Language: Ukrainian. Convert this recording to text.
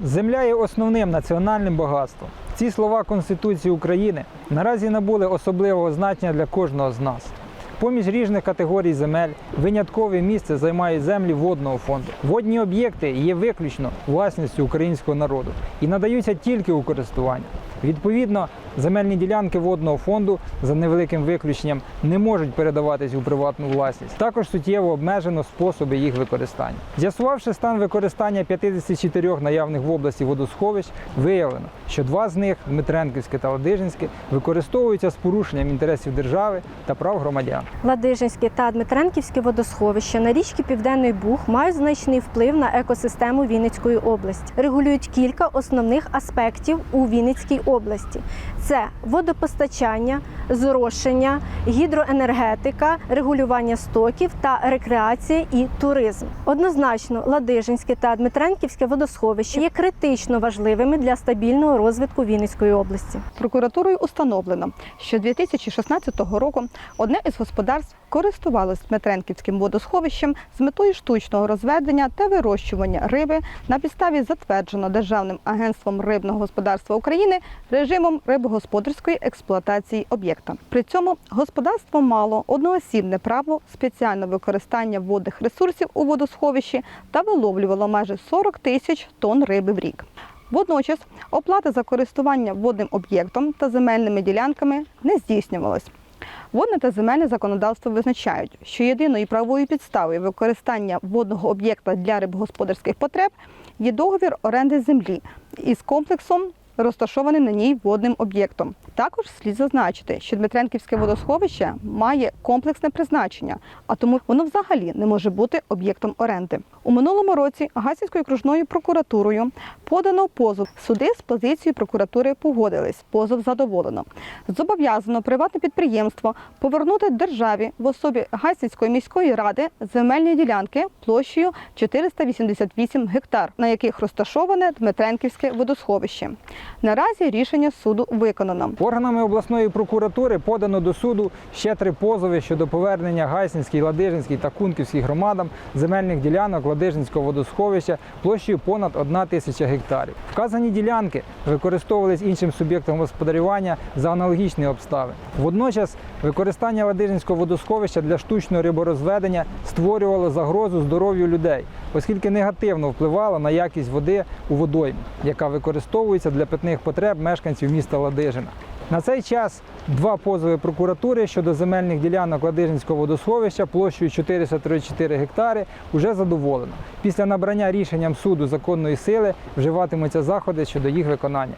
Земля є основним національним багатством. Ці слова Конституції України наразі набули особливого значення для кожного з нас. Поміж різних категорій земель виняткове місце займають землі водного фонду. Водні об'єкти є виключно власністю українського народу і надаються тільки у користування. Відповідно, земельні ділянки водного фонду за невеликим виключенням не можуть передаватись у приватну власність. Також суттєво обмежено способи їх використання. З'ясувавши стан використання 54 наявних в області водосховищ, виявлено, що два з них Дмитренківське та Ладижинське використовуються з порушенням інтересів держави та прав громадян. Ладижинське та Дмитренківське водосховища на річці Південний Буг мають значний вплив на екосистему Вінницької області. Регулюють кілька основних аспектів у Вінницькій області: це водопостачання, зрошення, гідроенергетика, регулювання стоків та рекреація і туризм. Однозначно, Ладижинське та Дмитренківське водосховища є критично важливими для стабільного розвитку Вінницької області. Прокуратурою установлено, що 2016 року одне із господарств користувалось Дмитренківським водосховищем з метою штучного розведення та вирощування риби на підставі затвердженого Державним агентством рибного господарства України режимом рибогосподарської експлуатації об'єкта. При цьому господарство мало одноосібне право спеціального використання водних ресурсів у водосховищі та виловлювало майже 40 тисяч тонн риби в рік. Водночас оплата за користування водним об'єктом та земельними ділянками не здійснювалась. Водне та земельне законодавство визначають, що єдиною правовою підставою використання водного об'єкта для рибогосподарських потреб є договір оренди землі із комплексом, розташованим на ній водним об'єктом. Також слід зазначити, що Дмитренківське водосховище має комплексне призначення, а тому воно взагалі не може бути об'єктом оренди. У минулому році Гасівською окружною прокуратурою подано позов. Суди з позицією прокуратури погодились. Позов задоволено. Зобов'язано приватне підприємство повернути державі в особі Гасівської міської ради земельні ділянки площею 488 гектар, на яких розташоване Дмитренківське водосховище. Наразі рішення суду виконано. Органами обласної прокуратури подано до суду ще три позови щодо повернення Гайсинській, Ладижинській та Кунківській громадам земельних ділянок Ладижинського водосховища площею понад 1 тисяча гектарів. Вказані ділянки використовувались іншим суб'єктом господарювання за аналогічні обставини. Водночас використання Ладижинського водосховища для штучного риборозведення створювало загрозу здоров'ю людей, оскільки негативно впливало на якість води у водоймі, яка використовується для питних потреб мешканців міста Ладижина. На цей час два позови прокуратури щодо земельних ділянок Ладижинського водосховища площею 434 гектари вже задоволено. Після набрання рішенням суду законної сили вживатимуться заходи щодо їх виконання.